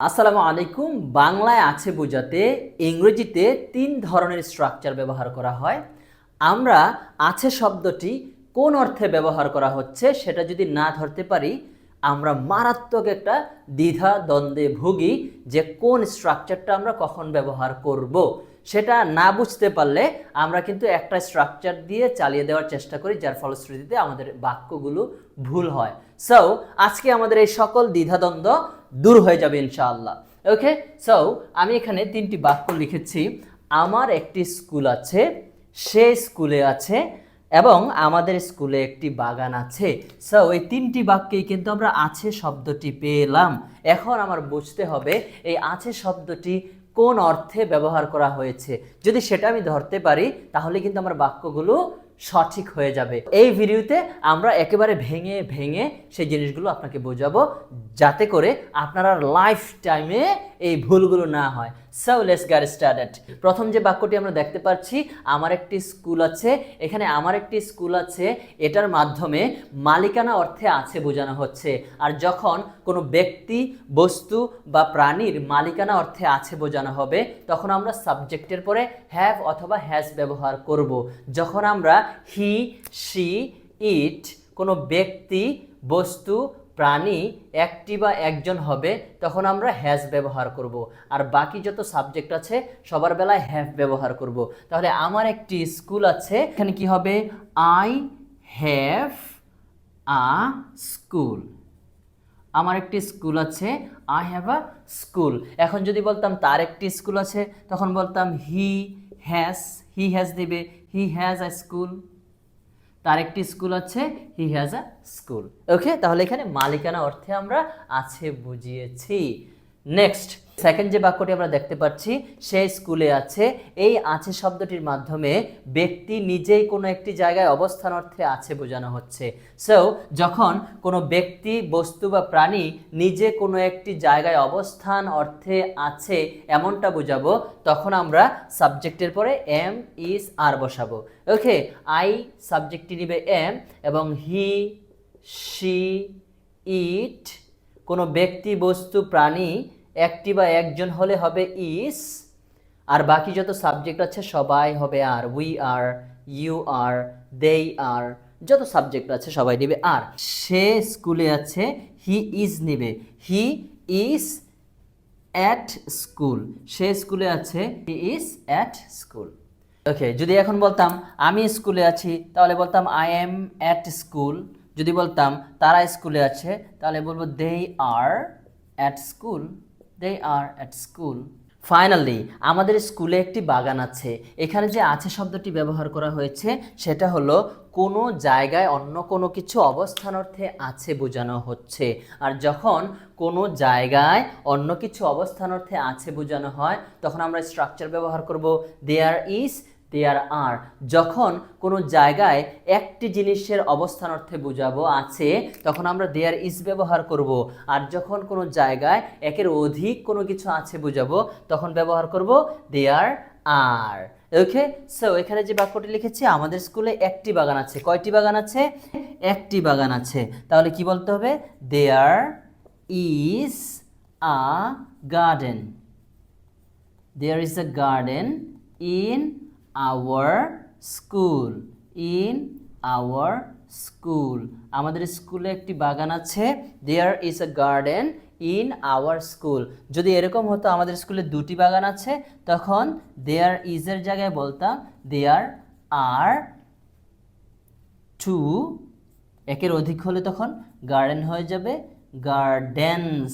আসসালামু আলাইকুম। বাংলায় আছে বোঝাতে ইংরেজিতে তিন ধরনের স্ট্রাকচার ব্যবহার করা হয়। আমরা আছে শব্দটি কোন অর্থে ব্যবহার করা হচ্ছে সেটা যদি না ধরতে পারি, আমরা মারাত্মক একটা দ্বিধা দ্বন্দ্বে ভুগি যে কোন স্ট্রাকচারটা আমরা কখন ব্যবহার করব। সেটা না বুঝতে পারলে আমরা কিন্তু একটা স্ট্রাকচার দিয়ে চালিয়ে দেওয়ার চেষ্টা করি, যার ফলশ্রুতিতে আমাদের বাক্যগুলো ভুল হয়। সো আজকে আমাদের এই সকল দ্বিধাদ্বন্দ্ব দূর হয়ে যাবে ইনশাআল্লাহ। ওকে সো আমি এখানে তিনটি বাক্য লিখেছি। আমার একটি স্কুল আছে, সে স্কুলে আছে, এবং আমাদের স্কুলে একটি বাগান আছে। সো এই তিনটি বাক্যেই কিন্তু আমরা আছে শব্দটি পেলাম। এখন আমার বুঝতে হবে, এই আছে শব্দটি কোন অর্থে ব্যবহার করা হয়েছে? যদি সেটা আমি ধরতে পারি, তাহলে কিন্তু আমার বাক্যগুলো সঠিক হয়ে যাবে। এই ভিডিওতে আমরা একেবারে ভেঙে ভেঙে সেই জিনিসগুলো আপনাকে বোঝাবো, যাতে করে আপনারা লাইফ টাইমে এই ভুলগুলো না হয়। সো লেস গেট স্টার্টেড প্রথম যে বাক্যটি আমরা দেখতে পাচ্ছি, আমার একটি স্কুল আছে, এখানে আমার একটি স্কুল আছে, এটার মাধ্যমে মালিকানা অর্থে আছে বোঝানো হচ্ছে। আর যখন কোনো ব্যক্তি, বস্তু বা প্রাণীর মালিকানা অর্থে আছে বোঝানো হবে, তখন আমরা সাবজেক্টের পরে হ্যাভ অথবা হ্যাজ ব্যবহার করব। যখন আমরা হি সি ইট কোনো ব্যক্তি, বস্তু প্রাণী একটি বা একজন হবে, তখন আমরা হ্যাজ ব্যবহার করব। আর বাকি যত সাবজেক্ট আছে, সবার বেলায় হ্যাভ ব্যবহার করব। তাহলে আমার একটি স্কুল আছে, এখানে কি হবে? আই হ্যাভ আ স্কুল আমার একটি স্কুল আছে আই হ্যাভ আ স্কুল এখন যদি বলতাম তার একটি স্কুল আছে, তখন বলতাম হি হ্যাজ হি হ্যাজ দিবে হি হ্যাজ আ স্কুল তার একটি স্কুল হচ্ছে he has a school okay তাহলে এখানে মালিকানা অর্থে আমরা আছে বুঝিয়েছি। নেক্সট সেকেন্ড যে বাক্যটি আমরা দেখতে পাচ্ছি, সে স্কুলে আছে। এই আছে শব্দটির মাধ্যমে ব্যক্তি নিজেই কোনো একটি জায়গায় অবস্থান অর্থে আছে বোঝানো হচ্ছে। সো যখন কোনো ব্যক্তি, বস্তু বা প্রাণী নিজে কোনো একটি জায়গায় অবস্থান অর্থে আছে এমনটা বোঝাবো, তখন আমরা সাবজেক্টের পরে এম ইজ আর বসাবো। ওকে আই সাবজেক্টটি নিবে এম এবং হি শি ইট কোনো ব্যক্তি, বস্তু, প্রাণী একটি বা একজন হলে হবে ইস, আর বাকি যত সাবজেক্ট আছে সবাই হবে আর। উই আর, ইউ আর, দেই আর, যত সাবজেক্ট আছে সবাই নেবে আর। সে স্কুলে আছে, হি ইজ নেবে। He is at school. সে স্কুলে আছে, he is at school. Okay, যদি এখন বলতাম, আমি স্কুলে আছি, তাহলে বলতাম, আই এম অ্যাট স্কুল। যদি বলতাম, তারা স্কুলে আছে, তাহলে বলব they are at school. They are at school finally আমাদের স্কুলে একটি বাগান আছে। এখানে যে আছে শব্দটি ব্যবহার করা হয়েছে, সেটা হলো, কোনো জায়গায় অন্য কোনো কিছু অবস্থান অর্থে আছে বোঝানো হচ্ছে। আর যখন কোনো জায়গায় অন্য কিছু অবস্থান অর্থে আছে বোঝানো হয়, তখন আমরা স্ট্রাকচার ব্যবহার করব। There is there are. যখন কোনো জায়গায় একটি জিনিসের অবস্থান অর্থে বোঝাবো আছে, তখন আমরা দেয়ার ইজ ব্যবহার করব। আর যখন কোনো জায়গায় একের অধিক কোনো কিছু আছে বোঝাবো, তখন ব্যবহার করব দেয়ার আর ওকে সো এখানে যে বাক্যটি লিখেছি, আমাদের স্কুলে একটি বাগান আছে। কয়টি বাগান আছে? একটি বাগান আছে। তাহলে কি বলতে হবে? There is a garden there is a garden in our school, in our school. আমাদের স্কুলে একটি বাগান আছে। There is a garden in our school. যদি এরকম হতো আমাদের স্কুলে দুটি বাগান আছে, তখন is এর জায়গায় বলতাম, there are টু একের অধিক হলে তখন গার্ডেন হয়ে যাবে। Gardens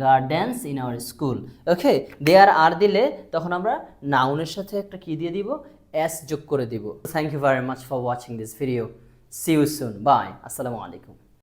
gardens in our school okay there are দিলে তখন আমরা নাউনের সাথে একটা কি দিয়ে দিব? এস যোগ করে দিব। Thank you very much for watching this video see you soon bye আসসালামু আলাইকুম